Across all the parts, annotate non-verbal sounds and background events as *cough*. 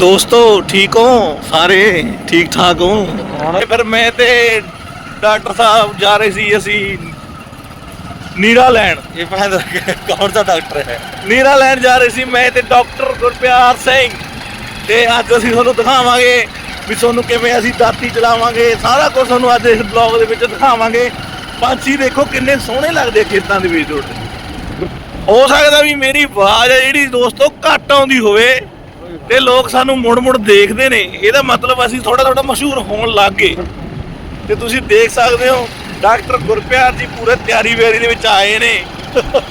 ਦੋਸਤੋ ਠੀਕ ਹੋ? ਸਾਰੇ ਠੀਕ ਠਾਕ ਹੋ? ਫਿਰ ਮੈਂ ਤੇ ਡਾਕਟਰ ਸਾਹਿਬ ਜਾ ਰਹੇ ਸੀ ਅਸੀਂ ਨੀਰਾ ਲੈਣ। ਇਹ ਪਤਾ ਕੌਣ ਦਾ ਡਾਕਟਰ ਹੈ? ਨੀਰਾ ਲੈਣ ਜਾ ਰਹੇ ਸੀ ਮੈਂ ਤੇ ਡਾਕਟਰ ਗੁਰਪਿਆਰ ਸਿੰਘ। ਤੇ ਅੱਜ ਅਸੀਂ ਤੁਹਾਨੂੰ ਦਿਖਾਵਾਂਗੇ ਵੀ ਤੁਹਾਨੂੰ ਕਿਵੇਂ ਅਸੀਂ ਦਾਤੀ ਚਲਾਵਾਂਗੇ। ਸਾਰਾ ਕੁਝ ਤੁਹਾਨੂੰ ਅੱਜ ਇਸ ਬਲੌਗ ਦੇ ਵਿੱਚ ਦਿਖਾਵਾਂਗੇ। ਪੰਛੀ ਦੇਖੋ ਕਿੰਨੇ ਸੋਹਣੇ ਲੱਗਦੇ ਖੇਤਾਂ ਦੇ ਵਿੱਚ ਉੱਡਦੇ ਹੋ ਸਕਦਾ ਵੀ ਮੇਰੀ ਆਵਾਜ਼ ਹੈ ਜਿਹੜੀ ਦੋਸਤੋ ਘੱਟ ਆਉਂਦੀ ਹੋਵੇ। ਤੇ ਲੋਕ ਸਾਨੂੰ ਮੁੜ-ਮੁੜ ਦੇਖਦੇ ਨੇ। ਇਹਦਾ ਮਤਲਬ ਅਸੀਂ ਥੋੜਾ ਥੋੜਾ ਮਸ਼ਹੂਰ ਹੋਣ ਲੱਗ ਗਏ। ਤੇ ਤੁਸੀਂ ਦੇਖ ਸਕਦੇ ਹੋ, ਡਾਕਟਰ ਗੁਰਪਿਆਰ ਜੀ ਪੂਰੇ ਤਿਆਰੀ ਵੇਰੀ ਦੇ ਵਿੱਚ ਆਏ ਨੇ।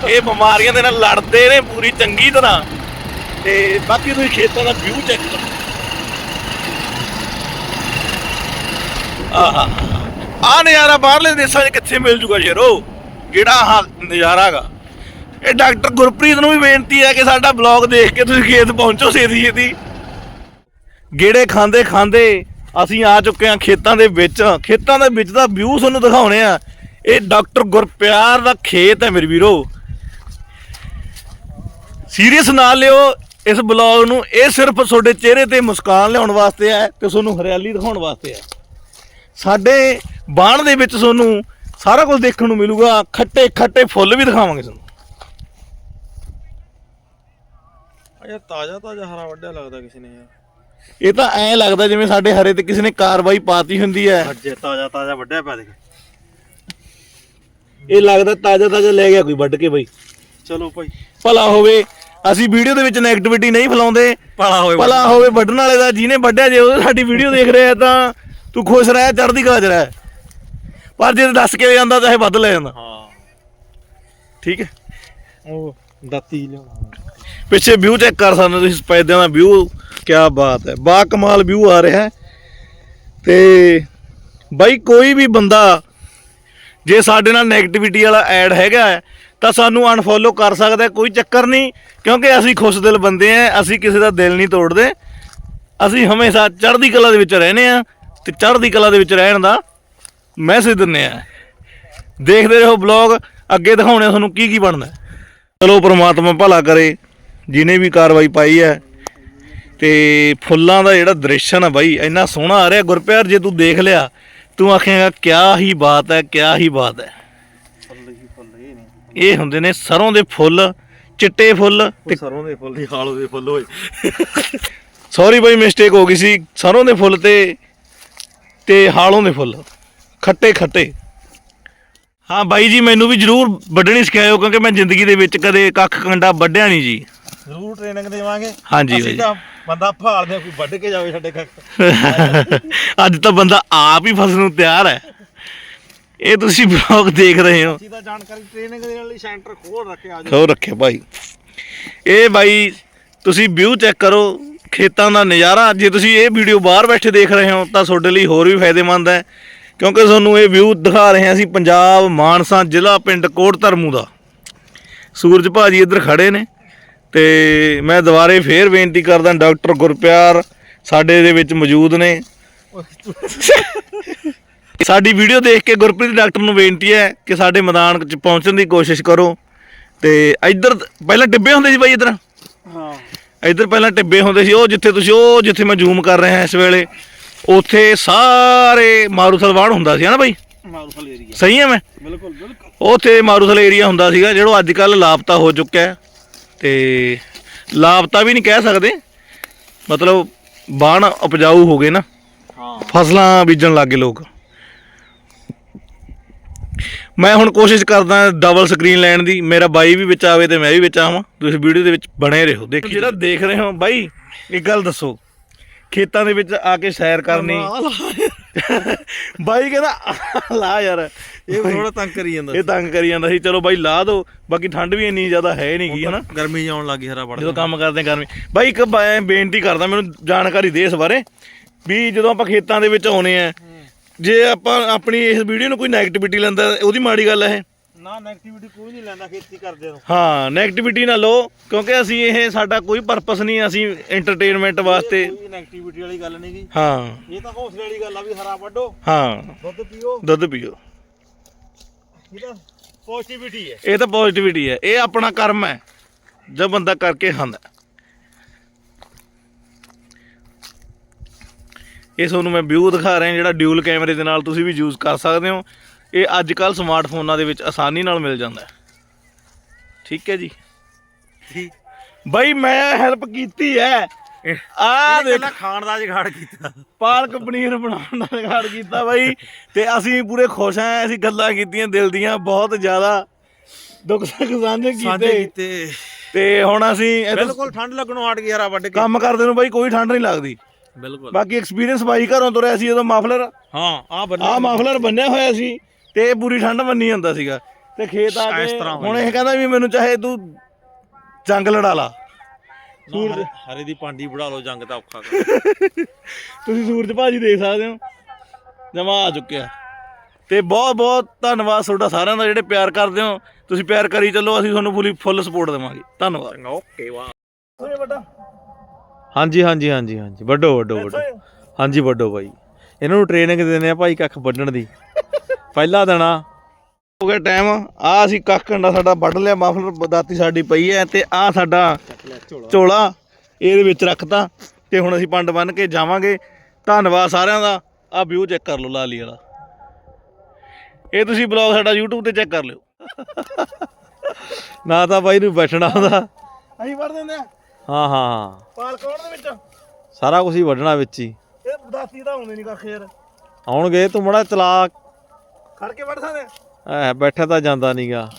ਇਹ ਬਿਮਾਰੀਆਂ ਦੇ ਨਾਲ ਲੜਦੇ ਨੇ ਪੂਰੀ ਚੰਗੀ ਤਰ੍ਹਾਂ। ਤੇ ਬਾਕੀ ਤੁਸੀਂ ਖੇਤਾਂ ਦਾ ਵਿਊ ਚੈੱਕ ਕਰੋ। ਆਹ। ਆ ਨਜ਼ਾਰਾ ਬਾਹਰਲੇ ਦੇਸ਼ਾਂ 'ਚ ਕਿੱਥੇ ਮਿਲ ਜੂਗਾ ਸ਼ੇਰੋ? ਜਿਹੜਾ ਆਹ ਨਜ਼ਾਰਾ ਹੈਗਾ। ਇਹ ਡਾਕਟਰ ਗੁਰਪ੍ਰੀਤ ਨੂੰ ਵੀ ਬੇਨਤੀ ਹੈ ਕਿ ਸਾਡਾ ਬਲੌਗ ਦੇਖ ਕੇ ਤੁਸੀਂ ਖੇਤ ਪਹੁੰਚੋ ਛੇਤੀ ਛੇਤੀ। ਗੇੜੇ ਖਾਂਦੇ ਖਾਂਦੇ ਅਸੀਂ ਆ ਚੁੱਕੇ ਹਾਂ ਖੇਤਾਂ ਦੇ ਵਿੱਚ। ਖੇਤਾਂ ਦੇ ਵਿੱਚ ਦਾ ਵਿਊ ਤੁਹਾਨੂੰ ਦਿਖਾਉਣੇ ਆ। ਇਹ ਡਾਕਟਰ ਗੁਰਪਿਆਰ ਦਾ ਖੇਤ ਹੈ ਮੇਰੇ ਵੀਰੋ। ਸੀਰੀਅਸ ਨਾ ਲਿਓ ਇਸ ਬਲੌਗ ਨੂੰ। ਇਹ ਸਿਰਫ ਤੁਹਾਡੇ ਚਿਹਰੇ ਤੇ ਮੁਸਕਾਨ ਲਿਆਉਣ ਵਾਸਤੇ ਹੈ ਤੇ ਤੁਹਾਨੂੰ ਹਰਿਆਲੀ ਦਿਖਾਉਣ ਵਾਸਤੇ ਹੈ। ਸਾਡੇ ਬਾਣ ਦੇ ਵਿੱਚ ਤੁਹਾਨੂੰ ਸਾਰਾ ਕੁਝ ਦੇਖਣ ਨੂੰ ਮਿਲੂਗਾ। ਖੱਟੇ ਖੱਟੇ ਫੁੱਲ ਵੀ ਦਿਖਾਵਾਂਗੇ ਤੁਹਾਨੂੰ। ਅਜਾ ਤਾਜ਼ਾ ਤਾਜ਼ਾ ਹਰਾ ਵੱਡਿਆ ਲੱਗਦਾ ਕਿਸੇ ਨੇ ਯਾਰ। ਇਹ ਤਾਂ ਐਂ ਲੱਗਦਾ ਜਿਵੇਂ ਸਾਡੇ ਹਰੇ ਤੇ ਕਿਸੇ ਨੇ ਕਾਰਵਾਈ ਪਾਤੀ ਹੁੰਦੀ ਹੈ। ਅੱਜ ਤਾਜ਼ਾ ਤਾਜ਼ਾ ਵੱਡਿਆ ਪਿਆ ਦੇਖ। ਇਹ ਲੱਗਦਾ ਤਾਜ਼ਾ ਤਾਜ਼ਾ ਲੈ ਗਿਆ ਕੋਈ ਵੱਢ ਕੇ ਬਈ। ਚਲੋ ਭਾਈ। ਭਲਾ ਹੋਵੇ ਅਸੀਂ ਵੀਡੀਓ ਦੇ ਵਿੱਚ ਨੈਗੇਟਿਵਿਟੀ ਨਹੀਂ ਫੈਲਾਉਂਦੇ। ਭਲਾ ਹੋਵੇ ਭਲਾ ਹੋਵੇ ਵੱਢਣ ਵਾਲੇ ਦਾ ਜਿਹਨੇ ਵੱਢਿਆ ਜੇ ਉਹ ਸਾਡੀ ਵੀਡੀਓ ਦੇਖ ਰਿਹਾ ਤਾਂ ਤੂੰ ਖੁਸ਼ ਰਹਿ ਚੜ੍ਹਦੀ ਕਲਾ ਚ ਰਹਿ। ਪਰ ਜੇ ਦੱਸ ਕੇ ਜਾਂਦਾ ਤਾਂ ਇਹ ਵੱਧ ਲੈ ਜਾਂਦਾ। ਹਾਂ। ਠੀਕ ਹੈ। ਉਹ ਦਾਤੀ ਲਿਆਉਣਾ। ਪਿੱਛੇ ਵਿਊ ਚੈੱਕ ਕਰ ਸਕਦੇ ਹੋ ਤੁਸੀਂ ਸਪੈਦਿਆਂ ਦਾ ਵਿਊ ਕੀ ਬਾਤ ਹੈ। ਬਾ ਕਮਾਲ ਵਿਊ ਆ ਰਿਹਾ ਹੈ। ਤੇ ਬਾਈ, ਕੋਈ ਵੀ ਬੰਦਾ ਜੇ ਸਾਡੇ ਨਾਲ 네ਗੇਟਿਵਿਟੀ ਵਾਲਾ ਐਡ ਹੈਗਾ ਤਾਂ ਸਾਨੂੰ ਅਨਫੋਲੋ ਕਰ ਸਕਦਾ ਕੋਈ ਚੱਕਰ ਨਹੀਂ, ਕਿਉਂਕਿ ਅਸੀਂ ਖੁਸ਼ ਦਿਲ ਬੰਦੇ ਆ ਅਸੀਂ ਕਿਸੇ ਦਾ ਦਿਲ ਨਹੀਂ ਤੋੜਦੇ। ਅਸੀਂ ਹਮੇਸ਼ਾ ਚੜ੍ਹਦੀ ਕਲਾ ਦੇ ਵਿੱਚ ਰਹਿੰਦੇ ਆ ਤੇ ਚੜ੍ਹਦੀ ਕਲਾ ਦੇ ਵਿੱਚ ਰਹਿਣ ਦਾ ਮੈਸੇਜ ਦਿੰਨੇ ਆ ਦੇਖਦੇ ਰਹੋ ਬਲੌਗ ਅੱਗੇ ਦਿਖਾਉਣੇ ਆ ਤੁਹਾਨੂੰ ਕੀ ਕੀ ਬਣਦਾ ਚਲੋ ਪ੍ਰਮਾਤਮਾ ਭਲਾ ਕਰੇ। ਜਿਨੇ ਵੀ ਕਾਰਵਾਈ ਪਾਈ ਹੈ ਤੇ ਫੁੱਲਾਂ ਦਾ ਜਿਹੜਾ ਦ੍ਰਿਸ਼ ਹੈ ਬਾਈ ਇੰਨਾ ਸੋਹਣਾ ਆ ਰਿਹਾ। ਗੁਰਪਿਆਰ ਜੇ ਤੂੰ ਦੇਖ ਲਿਆ ਤੂੰ ਆਖੇਗਾ ਕਿਆ ਹੀ ਬਾਤ ਹੈ ਕਿਆ ਹੀ ਬਾਤ ਹੈ। ਇਹ ਹੁੰਦੇ ਨੇ ਸਰੋਂ ਦੇ ਫੁੱਲ ਚਿੱਟੇ ਫੁੱਲ ਤੇ ਸਰੋਂ ਦੇ ਫੁੱਲ ਹੀ ਹਾਲੋ ਦੇ ਫੁੱਲ ਹੋਏ। ਸੌਰੀ ਬਾਈ ਮਿਸਟੇਕ ਹੋ ਗਈ ਸੀ। ਸਰੋਂ ਦੇ ਫੁੱਲ ਤੇ ਤੇ ਹਾਲੋਂ ਦੇ ਫੁੱਲ। ਖੱਟੇ ਖੱਟੇ। ਹਾਂ ਬਾਈ ਜੀ ਮੈਨੂੰ ਵੀ ਜਰੂਰ ਵੱਢਣੀ ਸਿਖਾਇਓ ਕਿਉਂਕਿ ਮੈਂ ਜ਼ਿੰਦਗੀ ਦੇ ਵਿੱਚ ਕਦੇ ਕੱਖ ਕੰਡਾ ਵੱਢਿਆ ਨਹੀਂ ਜੀ। ਜ਼ਰੂਰ ਟ੍ਰੇਨਿੰਗ ਦੇਵਾਂਗੇ। ਹਾਂਜੀ ਅਸੀਂ। ਤਾਂ ਬੰਦਾ ਭਾਲਦੇ ਆ, ਕੋਈ ਵੱਢ ਕੇ ਜਾਵੇ ਸਾਡੇ ਕੱਖ *laughs* ਅੱਜ ਤਾਂ ਬੰਦਾ ਆਪ ਹੀ ਫਸਣ ਨੂੰ ਤਿਆਰ ਹੈ। ਇਹ ਤੁਸੀਂ ਬਲੌਗ ਦੇਖ ਰਹੇ ਹੋ। ਅਸੀਂ ਤਾਂ ਜਾਣਕਾਰੀ ਟ੍ਰੇਨਿੰਗ ਦੇਣ ਲਈ ਸੈਂਟਰ ਖੋਲ ਰੱਖਿਆ ਅੱਜ। ਖੋ ਰੱਖਿਆ ਭਾਈ ਇਹ ਬਾਈ ਤੁਸੀਂ ਵਿਊ ਚੈੱਕ ਕਰੋ ਖੇਤਾਂ ਦਾ ਨਜ਼ਾਰਾ। ਜੇ ਤੁਸੀਂ ਇਹ ਵੀਡੀਓ ਬਾਹਰ ਬੈਠੇ ਦੇਖ ਰਹੇ ਹੋ ਤਾਂ ਤੁਹਾਡੇ ਲਈ ਹੋਰ ਵੀ ਫਾਇਦੇਮੰਦ ਹੈ। ਕਿਉਂਕਿ ਤੁਹਾਨੂੰ ਇਹ ਵਿਊ ਦਿਖਾ ਰਹੇ ਹਾਂ ਅਸੀਂ ਪੰਜਾਬ ਮਾਨਸਾ ਜ਼ਿਲ੍ਹਾ ਪਿੰਡ ਕੋਟ ਧਰਮੂ ਦਾ। ਸੂਰਜ ਭਾਜੀ ਇੱਧਰ ਖੜੇ ਨੇ। ਤੇ ਮੈਂ ਦੁਬਾਰੇ ਫੇਰ ਬੇਨਤੀ ਕਰਦਾ ਡਾਕਟਰ ਗੁਰਪਿਆਰ ਸਾਡੇ ਦੇ ਵਿੱਚ ਮੌਜੂਦ ਨੇ। ਸਾਡੀ ਵੀਡੀਓ ਦੇਖ ਕੇ ਗੁਰਪ੍ਰੀਤ ਡਾਕਟਰ ਨੂੰ ਬੇਨਤੀ ਹੈ ਕਿ ਸਾਡੇ ਮੈਦਾਨ 'ਚ ਪਹੁੰਚਣ ਦੀ ਕੋਸ਼ਿਸ਼ ਕਰੋ। ਤੇ ਇੱਧਰ ਪਹਿਲਾਂ ਟਿੱਬੇ ਹੁੰਦੇ ਸੀ ਬਾਈ ਇੱਧਰ? ਹਾਂ। ਇੱਧਰ ਪਹਿਲਾਂ ਟਿੱਬੇ ਹੁੰਦੇ ਸੀ ਉਹ ਜਿੱਥੇ ਤੁਸੀਂ ਉਹ ਜਿੱਥੇ ਮੈਂ ਜ਼ੂਮ ਕਰ ਰਿਹਾ ਇਸ ਵੇਲੇ ਉੱਥੇ ਸਾਰੇ ਮਾਰੂਥਲ ਵਾੜ ਹੁੰਦਾ ਸੀ ਹਨਾ ਬਾਈ? ਮਾਰੂਫਲ ਏਰੀਆ ਸਹੀ ਹੈ ਮੈਂ? ਬਿਲਕੁਲ ਬਿਲਕੁਲ। ਉੱਥੇ ਮਾਰੂਥਲ ਏਰੀਆ ਹੁੰਦਾ ਸੀਗਾ ਜਿਹੜਾ ਅੱਜ ਕੱਲ ਲਾਪਤਾ ਹੋ ਚੁੱਕਿਆ। ਹੈ ਤੇ ਲਾਪਤਾ ਵੀ ਨਹੀਂ ਕਹਿ ਸਕਦੇ। ਮਤਲਬ ਬਾਣ ਉਪਜਾਊ ਹੋ ਗਏ ਨਾ। ਹਾਂ। ਫਸਲਾਂ ਬੀਜਣ ਲੱਗੇ ਲੋਕ। ਮੈਂ ਹੁਣ ਕੋਸ਼ਿਸ਼ ਕਰਦਾ ਡਬਲ ਸਕਰੀਨ ਲੈਣ ਦੀ। ਮੇਰਾ ਬਾਈ ਵੀ ਵਿੱਚ ਆਵੇ ਤੇ ਮੈਂ ਵੀ ਵਿੱਚ ਆਵਾਂ। ਤੁਸੀਂ ਵੀਡੀਓ ਦੇ ਵਿੱਚ ਬਣੇ ਰਹੋ। ਦੇਖੀ ਜਿਹੜਾ ਦੇਖ ਰਹੇ ਹੋ ਬਾਈ ਇੱਕ ਗੱਲ ਦੱਸੋ। ਖੇਤਾਂ ਦੇ ਵਿੱਚ ਆ ਕੇ ਸੈਰ ਕਰਨੀ। ਬਾਈ ਕਹਿੰਦਾ ਲਾ ਯਾਰ। ਇਹ ਥੋੜਾ ਤੰਗ ਕਰੀ ਜਾਂਦਾ ਇਹ ਤੰਗ ਕਰੀ ਜਾਂਦਾ ਸੀ। ਚਲੋ ਬਾਈ ਲਾ ਦੋ। ਬਾਕੀ ਠੰਡ ਵੀ ਇੰਨੀ ਜ਼ਿਆਦਾ ਹੈ ਨਹੀਂ ਗੀ ਹਨਾ। ਗਰਮੀ ਆਉਣ ਲੱਗੀ ਹਰਾ ਬੜਾ ਜਦੋਂ ਕੰਮ ਕਰਦੇ ਗਰਮੀ। ਬਾਈ ਇੱਕ ਬੇਨਤੀ ਕਰਦਾ ਮੈਨੂੰ ਜਾਣਕਾਰੀ ਦੇ ਇਸ ਬਾਰੇ ਵੀ ਜਦੋਂ ਆਪਾਂ ਖੇਤਾਂ ਦੇ ਵਿੱਚ ਆਉਨੇ ਆ ਜੇ ਆਪਾਂ ਆਪਣੀ ਇਸ ਵੀਡੀਓ ਨੂੰ ਕੋਈ 네ਗੇਟਿਵਿਟੀ ਲੈਂਦਾ ਉਹਦੀ ਮਾੜੀ ਗੱਲ ਹੈ। ਇਹ ਨਾ ਨੈਗੇਟਿਵਿਟੀ ਕੋਈ ਨਹੀਂ ਲੈਂਦਾ ਖੇਤੀ ਕਰਦੇ ਨੂੰ। ਹਾਂ 네ਗੇਟਿਵਿਟੀ ਨਾ ਲਓ ਕਿਉਂਕਿ ਅਸੀਂ ਇਹ ਸਾਡਾ ਕੋਈ ਪਰਪਸ ਨਹੀਂ ਅਸੀਂ ਐਂਟਰਟੇਨਮੈਂਟ ਵਾਸਤੇ। ਕੋਈ ਨੈਗੇਟਿਵਿਟੀ ਵਾਲੀ ਗੱਲ ਨਹੀਂ ਗੀ। ਹਾਂ। ਇਹ ਤਾਂ ਹੌਸਲੇ ਵਾਲੀ ਗੱਲ ਆ ਵੀ ਹਰਾ ਵੱਢੋ ਹਾਂ। ਦੁੱਧ ਪੀਓ। ਦੁੱਧ ਪੀਓ। ਇਹ ਤਾਂ ਪੋਜ਼ਿਟਿਵਿਟੀ ਹੈ। ਇਹ ਤਾਂ ਪੋਜ਼ਿਟਿਵਿਟੀ ਹੈ। ਇਹ ਆਪਣਾ ਕਰਮ ਹੈ ਜੋ ਬੰਦਾ ਕਰਕੇ ਖਾਂਦਾ ਇਹ ਤੁਹਾਨੂੰ ਮੈਂ ਵਿਊ ਦਿਖਾ ਰਿਹਾ ਜਿਹੜਾ ਡਿਊਲ ਕੈਮਰੇ ਦੇ ਨਾਲ ਤੁਸੀਂ ਵੀ ਯੂਜ਼ ਕਰ ਸਕਦੇ ਹੋ। ਇਹ ਅੱਜ ਕੱਲ ਸਮਾਰਟਫੋਨਾਂ ਦੇ ਵਿੱਚ ਆਸਾਨੀ ਨਾਲ ਮਿਲ ਜਾਂਦਾ ਹੈ। ਠੀਕ ਹੈ ਜੀ। ਬਾਈ ਮੈਂ ਹੈਲਪ ਕੀਤੀ ਹੈ। ਆ ਦੇਖ। ਖਾਣ ਦਾ ਜਗਾੜ ਕੀਤਾ। ਪਾਲਕ ਪਨੀਰ ਬਣਾਉਣ ਦਾ ਰਿਕਾਰਡ ਕੀਤਾ ਬਾਈ। ਤੇ ਅਸੀਂ ਪੂਰੇ ਖੁਸ਼ ਆਂ ਅਸੀਂ ਗੱਲਾਂ ਕੀਤੀਆਂ ਦਿਲ ਦੀਆਂ ਬਹੁਤ ਜ਼ਿਆਦਾ ਦੁੱਖ ਸੁੱਖ ਸਾਂਝੇ ਕੀਤੇ। ਤੇ ਹੁਣ ਅਸੀਂ ਬਿਲਕੁਲ ਠੰਡ ਲੱਗਣੋਂ ਹਟ ਗਿਆ ਰਾ ਵੱਢ ਕੇ। ਕੰਮ ਕਰਦੇ ਨੂੰ ਬਾਈ ਕੋਈ ਠੰਡ ਨਹੀਂ ਲੱਗਦੀ। ਬਿਲਕੁਲ। ਬਾਕੀ ਐਕਸਪੀਰੀਅੰਸ ਬਾਈ ਘਰੋਂ ਤੁਰਿਆ ਸੀ ਉਦੋਂ ਮਾਫਲਰ ਹਾਂ ਆ ਆਹ ਮਾਫਲਰ ਬੰਨਿਆ ਹੋਇਆ ਸੀ। ਤੇ ਇਹ ਪੂਰੀ ਠੰਡ ਮੰਨੀ ਜਾਂਦਾ ਸੀਗਾ। ਤੇ ਖੇਤ ਆ ਇਸ ਕੇ ਤਰ੍ਹਾਂ ਹੁਣ ਇਹ ਕਹਿੰਦਾ ਵੀ ਮੈਨੂੰ ਚਾਹੇ ਤੂੰ ਜੰਗ ਲੜਾ ਲਾ। ਹਰੇ ਹਰੇ ਦੀ ਪਾਂਡੀ ਬੜਾ ਲਓ ਜੰਗ ਤਾਂ ਔਖਾ ਕਰ। *laughs* ਤੁਸੀਂ ਸੂਰਜ ਭਾਜੀ ਦੇਖ ਸਕਦੇ ਹੋ। ਜਮਾ ਆ ਚੁੱਕਿਆ। ਤੇ ਬਹੁਤ ਬਹੁਤ ਧੰਨਵਾਦ ਤੁਹਾਡਾ ਸਾਰਿਆਂ ਦਾ ਜਿਹੜੇ ਪਿਆਰ ਕਰਦੇ ਹੋ। ਤੁਸੀਂ ਪਿਆਰ ਕਰੀ ਚੱਲੋ ਅਸੀਂ ਤੁਹਾਨੂੰ ਫੁੱਲੀ ਫੁੱਲ ਸਪੋਰਟ ਦੇਵਾਂਗੇ। ਧੰਨਵਾਦ। ਓਕੇ ਵਾਹ। ਹਾਂਜੀ ਹਾਂਜੀ ਹਾਂਜੀ ਹਾਂਜੀ। ਵੱਡੋ ਵੱਡੋ ਵੱਡੋ। ਹਾਂਜੀ ਵੱਡੋ ਬਾਈ ਇਹਨਾਂ ਨੂੰ ਟ੍ਰੇਨਿੰਗ ਦਿੰਦੇ ਆ ਭਾਈ ਕੱਖ ਵੱਢਣ ਦੀ। ਪਹਿਲਾ ਦਿਨਾ ਹੋ ਗਿਆ ਟਾਈਮ। ਆ ਅਸੀਂ ਕੱਖ ਕੰਡਾ ਸਾਡਾ ਵੱਢ ਲਿਆ ਮਾਫਲਰ ਦਾਤੀ ਸਾਡੀ ਪਈ ਹੈ ਤੇ ਆ ਸਾਡਾ ਝੋਲਾ। ਇਹਦੇ ਵਿੱਚ ਰੱਖਤਾ ਤੇ ਹੁਣ ਅਸੀਂ ਪੰਡ ਬੰਨ ਕੇ ਜਾਵਾਂਗੇ। ਧੰਨਵਾਦ ਸਾਰਿਆਂ ਦਾ। ਆ ਵਿਊ ਚੈੱਕ ਕਰ ਲਓ ਲਾਲੀ ਵਾਲਾ। ਇਹ ਤੁਸੀਂ ਬਲੌਗ ਸਾਡਾ YouTube ਤੇ ਚੈੱਕ ਕਰ ਲਿਓ। ਨਾ ਤਾਂ ਬਾਈ ਨੂੰ ਬੈਠਣਾ ਆਉਂਦਾ ਅਸੀਂ ਵੜ ਦਿੰਦੇ ਆ। ਹਾਂ ਹਾਂ ਹਾਂ। ਪਾਲ ਕੌਣ ਦੇ ਵਿੱਚ? ਸਾਰਾ ਕੁਝ ਹੀ ਵੱਢਣਾ ਵਿੱਚ ਹੀ। ਇਹ ਦਾਤੀ ਤਾਂ ਆਉਂਦੇ ਨਹੀਂ ਕੱਖ ਯਾਰ। ਆਉਣਗੇ ਤੂੰ ਮੜਾ ਚਲਾ ਖੜ ਕੇ ਵੜ ਸਕਦੇ ਆ? ਐ ਬੈਠਾ ਤਾਂ ਜਾਂਦਾ ਨਹੀਂਗਾ